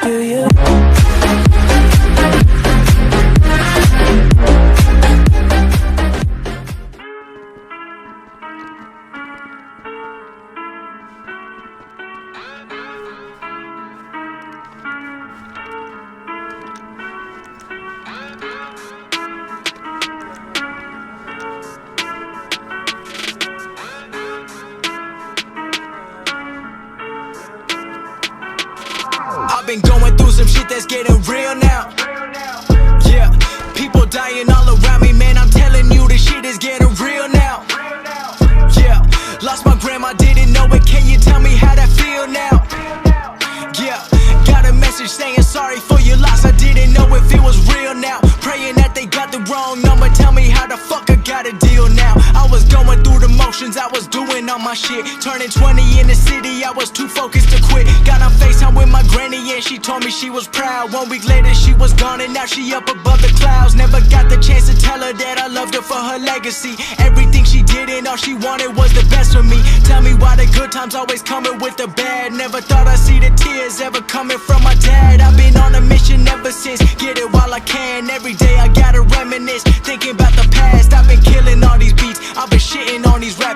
Do you? I've been going through some shit that's getting real now. Yeah, people dying all around me, man. I'm telling you, this shit is getting real now. Yeah, lost my grandma, didn't know it. Can you tell me how that feel now? Yeah, got a message saying sorry for your loss. I didn't know if it was real now. Praying that they got the wrong number. Tell me how the fuck I got a deal was going through the motions, I was doing all my shit. Turning 20 in the city, I was too focused to quit. Got on FaceTime with my granny, and she told me she was proud. One week later, she was gone, and now she up above the clouds. Never got the chance to tell her that I loved her for her legacy. Everything she did and all she wanted was the best for me. Tell me why the good times always coming with the bad. Never thought I'd see the tears ever coming from my dad.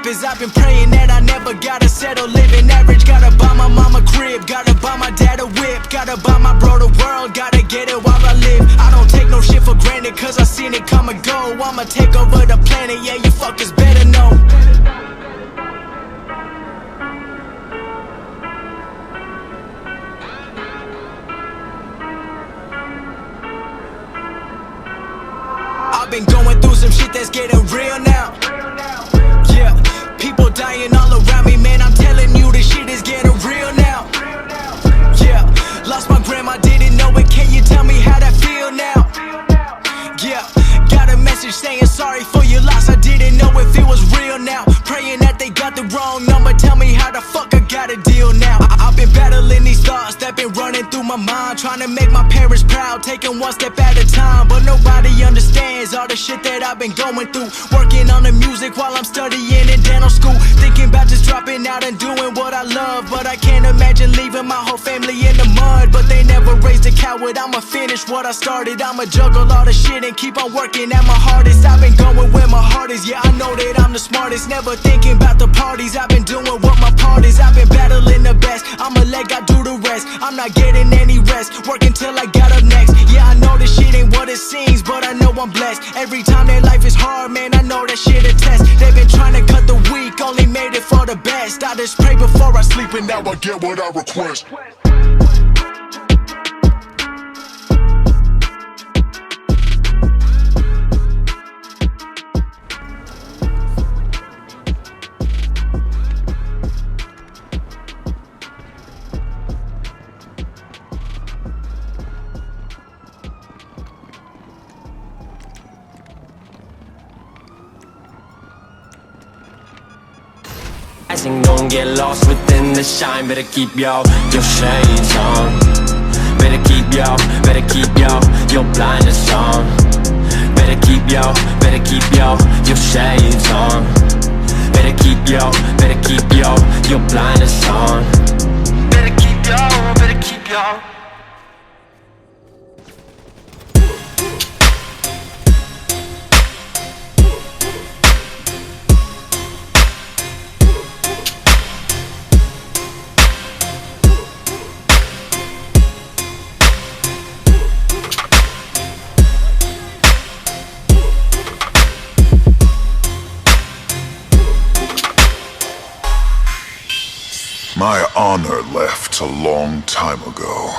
Rappers. I've been praying that I never gotta settle, living average. Gotta buy my mama crib. Gotta buy my dad a whip. Gotta buy my bro the world. Gotta get it while I live. I don't take no shit for granted, cause I seen it come and go. I'ma take over the planet. Yeah, you fuckers better know. I've been going through some shit that's getting real now. Fuck I got a deal now. I- I've been battling these thoughts that been running through my mind. Trying to make my parents proud, taking one step at a time. But nobody understands all the shit that I've been going through. Working on the music while I'm studying in dental school. Thinking about just dropping out and doing what I love. But I can't imagine leaving my whole family in the mud. But they never raised a coward. I'ma finish what I started. I'ma juggle all the shit and keep on working at my hardest. I've been going where my heart is. Yeah, I know that I'm the smartest. Never thinking about the parties. I've I'm blessed. Every time that life is hard, man, I know that shit a test. They've been trying to cut the weak, only made it for the best. I just pray before I sleep, and now I get what I request. Don't get lost within the shine. Better keep your your shades on. Better keep your, better keep your your blinders on. Better keep your, better keep your your shades on. Better keep your, better keep your your blinders on. Better keep your, better keep your. My honor left a long time ago.